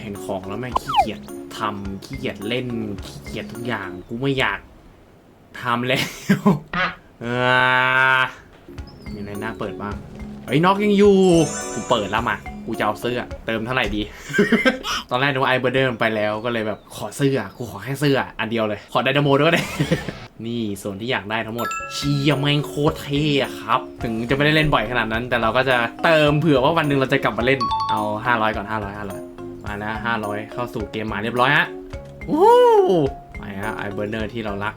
เห็นของแล้วแม่งขี้เกียจทำขี้เกียจเล่นขี้เกียจทุกอย่าง กูไม่อยากทำแล้วเออมีอะไรน่าเปิดบ้างไอ้น็อกยังอยู่ กูเปิดแล้วมากูจะเอาเสื้อ เติมเท่าไหร่ดี ตอนแรกนึกว่าไอเบอร์เดิมไปแล้วก็เลยแบบขอเสื้อ กูขอแค่เสื้อ อันเดียวเลย ขอไดนาโมด้วยก็ได้ นี่ส่วนที่อยากได้ทั้งหมด เชียแมงโคตรเท่ครับ ถึงจะไม่ได้เล่นบ่อยขนาดนั้น แต่เราก็จะเติมเผื่อว่าวันหนึ่งเราจะกลับมาเล่น เอา 500 ก่อน 500 500 มาแล้ว500เข้าสู่เกมหมาเรียบร้อยฮะวู้ไปฮะไอเบอร์เนอร์ที่เรารัก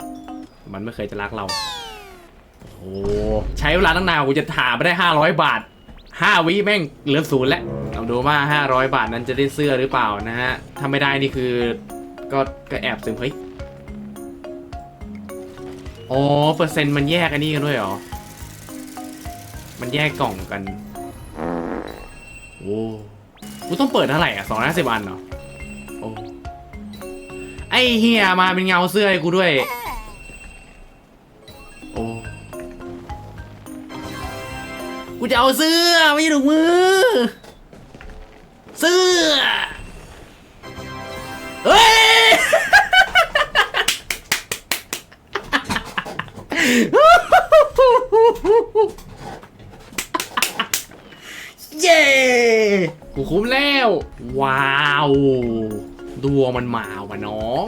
มันไม่เคยจะรักเรา โอ้โหใช้เวลาตั้งนานกูจะถามไปได้500บาท5วิแม่งเหลือศูนย์แล้วเราดูว่า500บาทนั้นจะได้เสื้อหรือเปล่านะฮะถ้าไม่ได้นี่คือก็ก็แอบซึมเฮ้ยอ๋อเปอร์เซ็นต์มันแยกอันนี้กันด้วยเหรอ มันแยกกล่องกัน โอ้ กูต้องเปิดเท่าไหร่อะสองร้อยสิบอันเหรอโอ้ไอเฮียมาเป็นเงาเสื้อให้กูด้วย โอ้ กูจะเอาเสื้อไม่ใช่ถุงมือ เสื้อ เฮ้ย เย้ กูคุ้มแล้ว ว้าวดวงมันมาว่ะน้อง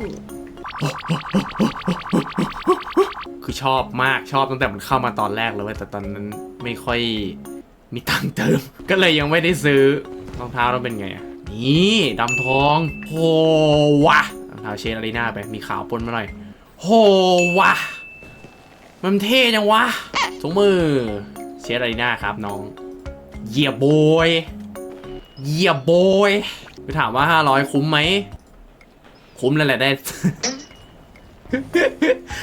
คือชอบมากชอบตั้งแต่มันเข้ามาตอนแรกเลยเว้ยแต่ตอนนั้นไม่ค่อยมีตังค์เติม ก็เลยยังไม่ได้ซื้อรองเท้าเราเป็นไงอะนี่ดำทองโหวะรองเท้าเชนอารีนาไปมีขาวปนมาหน่อยโหวะมันเท่จังวะถุงมือเชนอารีนาครับน้องเหยียบโบย เยียบโบยไปถามว่า500คุ้มไหม คุ้มแล้วแหละได้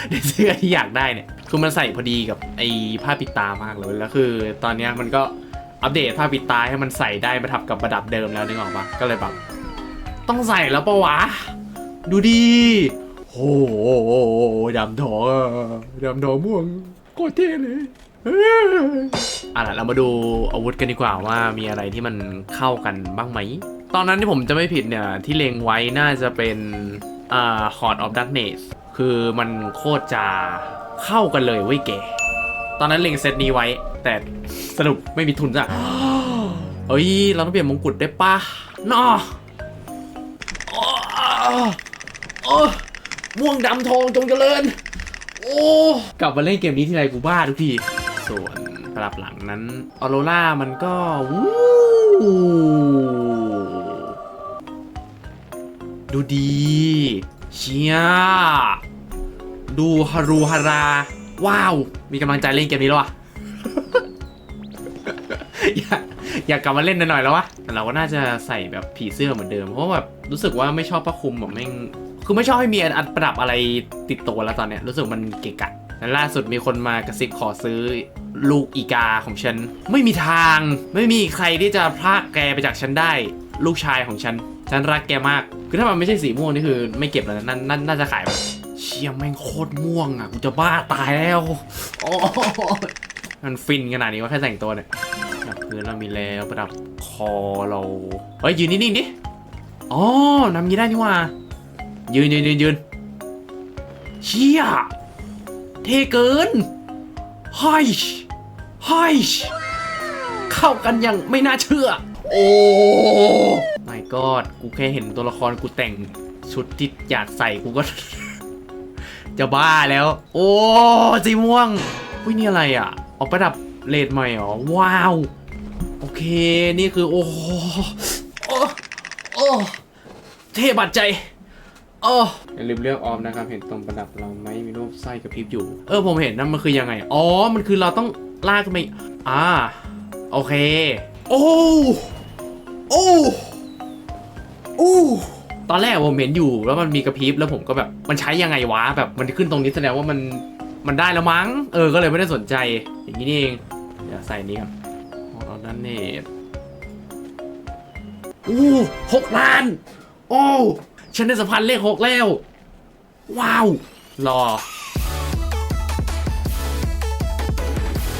ได้เสื้อที่อยากได้เนี่ย คือมันใส่พอดีกับไอ้ผ้าปิดตามากเลย แล้วคือ ตอนเนี้ยมันก็อัปเดตผ้าปิดตาให้มันใส่ได้มาทับกับประดับเดิมแล้วนึกออกปะก็เลยแบบ ต้องใส่แล้วปะวะ ดูดีโอ้โหดำทองดำทองม่วงโคตรเท่เลย อะล่ะเรามาดูอาวุธกันดีกว่าว่ามีอะไรที่มันเข้ากันบ้างไหม ตอนนั้นที่ผมจะไม่ผิดเนี่ย ที่เลงไว้น่าจะเป็นอ่า Horde of Darkness คือมันโคตรจะเข้ากันเลยเว้ยแกตอนนั้นเลงเซตนี้ไว้ แต่สรุปไม่มีทุนจ้ะเฮ้ย เราต้องเปลี่ยนมงกุฎได้ปะนออ้โอ้ม่วงดำทองจงเจริญ โอ้ กลับมาเล่นเกมนี้ทีไรกูบ้าทุกที ส่วนสลับหลังนั้นออโรล่ามันก็วูดูดี เชียดูฮารูฮารา ว้าว มีกำลังใจเล่นเกมนี้แล้ววะอยากอยากกลับมาเล่นหน่อยแล้ววะแต่เราก็น่าจะใส่แบบผีเสื้อเหมือนเดิม เพราะว่าแบบรู้สึกว่าไม่ชอบผ้าคลุมแบบแม่งคือไม่ชอบให้มีอันประดับอะไรติดตัวแล้วตอนเนี้ยรู้สึกมันเกะกะ และล่าสุดมีคนมากระซิบขอซื้อลูกอีกาของฉัน ไม่มีทาง ไม่มีใครที่จะพรากแกไปจากฉันได้ ลูกชายของฉัน ฉันรักแกมาก คือถ้ามันไม่ใช่สีม่วงนี่คือ ไม่เก็บแล้วนะนาน่าน่าจะขายไปเชี่ยแม่งโคตรม่วงอะกูจะบ้าตายแล้วโอ้มันฟินขนาดนี้ว่าแค่แต่งตัวเนี่ยระดับพื้นเรามีแล้วประดับคอเราเฮ้ยยืนนิ่งๆดิอ๋อนำยีได้นี่ว่า ยืนยืนยืนยืนเชี่ย เท่เกินไฮไฮเข้ากันอย่างไม่น่าเชื่อ โอ้ไม่กอดกูแค่เห็นตัวละครกูแต่งชุดที่อยากใส่กูก็ จะบ้าแล้ว โอ้สีม่วงอุ้ยนี่อะไรอะเอาประดับเลดใหม่เหรอ ว้าว โอเค นี่คือ โอ้โอ้โอ้เท่บาดใจโอ้อย่าลืมเลือกออฟนะครับ เห็นตรงประดับเราไหม ไส้กระพริบอยู่ เออผมเห็นนะมันคือยังไง อ๋อ มันคือเราต้องลากไปอ่า โอเค โอ้โอ้โอ้ตอนแรกผมเห็นอยู่แล้วมันมีกระพริบแล้วผมก็แบบมันใช้ยังไงวะแบบมันขึ้นตรงนี้แสดงว่ามันมันได้แล้วมั้ง เออ ก็เลยไม่ได้สนใจ อย่างนี้นี่เองเดี๋ยวใส่นี้ก่อนองเราด้านเนตอู้หกล้าน โอ้ ฉันได้สัมพันธ์เลขหกแล้ว ว้าว รอ